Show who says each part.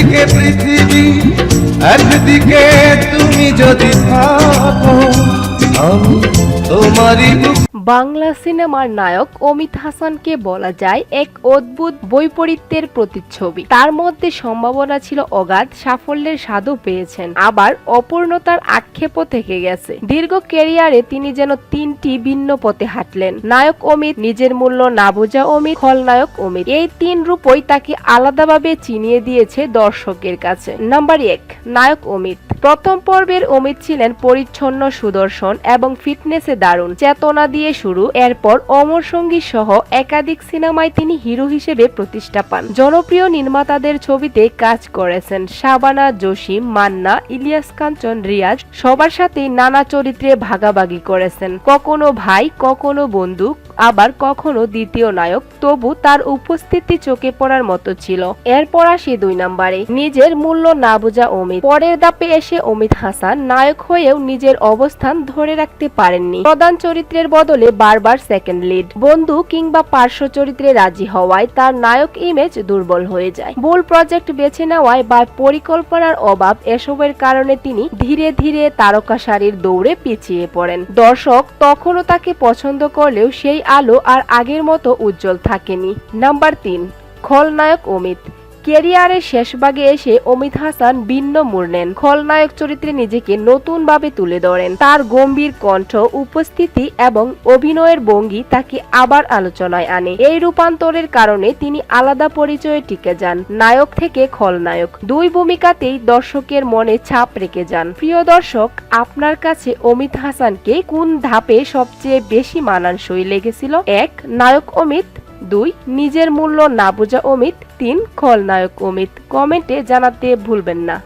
Speaker 1: একদিকে পৃথিবী একদিকে তুমি যদি থাকো আমি তোমারই
Speaker 2: বাংলা সিনেমার নায়ক অমিত হাসানকে বলা যায় এক অদ্ভুত বৈপরীত্যের প্রতিচ্ছবি। তার মধ্যে সম্ভাবনা ছিল অগাধ, সাফল্যের স্বাদও পেয়েছেন। আবার অপূর্ণতার আক্ষেপও থেকে গেছে। দীর্ঘ ক্যারিয়ারে তিনি যেন তিনটি ভিন্ন পথে হাঁটলেন। নায়ক অমিত, নিজের মূল্য না বোঝা অমিত খলনায়ক অমিত। এই তিন রূপই তাকে আলাদাভাবে চিনিয়ে দিয়েছে দর্শকের কাছে। নাম্বার এক, নায়ক অমিত। প্রথম পর্বের অমিত ছিলেন পরিচ্ছন্ন সুদর্শন এবং ফিটনেসে দারুণ চেতনা দিয়ে শুরু। এরপর অমর সঙ্গী সহ একাধিক সিনেমায় তিনি হিরো হিসেবে প্রতিষ্ঠা পান। জনপ্রিয় নির্মাতাদের ছবিতে কাজ করেছেন শাবানা, জসিম, মান্না, ইলিয়াস কাঞ্চন, রিয়াজ। সবার সাথেই নানা চরিত্রে ভাগাভাগি করেছেন। কখনো ভাই, কখনো বন্ধু আবার কখনো দ্বিতীয় নায়ক, তবু তার উপস্থিতি চোখে পড়ার মতো ছিল। এরপর আসি দুই নম্বরে। নিজের মূল্য না বোঝা অমিত। পরের দাপে এসে অমিত হাসান নায়ক হয়েও নিজের অবস্থান ধরে রাখতে পারেননি। প্রধান চরিত্রের বদলে বারবার সেকেন্ড লিড বন্ধু কিংবা পার্শ্ব চরিত্রে রাজি হওয়ায় তার নায়ক ইমেজ দুর্বল হয়ে যায়। ভুল প্রজেক্ট বেছে নেওয়ায় বা পরিকল্পনার অভাব এসবের কারণে তিনি ধীরে ধীরে তারকা সারির দৌড়ে পিছিয়ে পড়েন। দর্শক তখনও তাকে পছন্দ করলেও সেই আলো আর আগের মতো উজ্জ্বল থাকেনি। নাম্বার তিন খলনায়ক অমিত। ক্যারিয়ারের শেষ ভাগে এসে অমিত হাসান ভিন্ন মোড় নেন। খলনায়ক চরিত্রে নিজেকে নতুনভাবে তুলে ধরেন। তার গম্ভীর কণ্ঠ, উপস্থিতি এবং অভিনয়ের ভঙ্গি তাকে আবার আলোচনায় আনে। এই রূপান্তরের কারণে তিনি আলাদা পরিচয়ে টিকে যান, নায়ক থেকে খলনায়ক। দুই ভূমিকাতেই দর্শকের মনে ছাপ রেখে যান। প্রিয় দর্শক, আপনার কাছে অমিত হাসানকে কোন ধাপে সবচেয়ে বেশি মানানসই লেগেছিল? এক, নায়ক অমিত। দুই নিজের মূল্য না বোঝা অমিত তিন খলনায়ক অমিত। কমেন্টে জানাতে ভুলবেন না।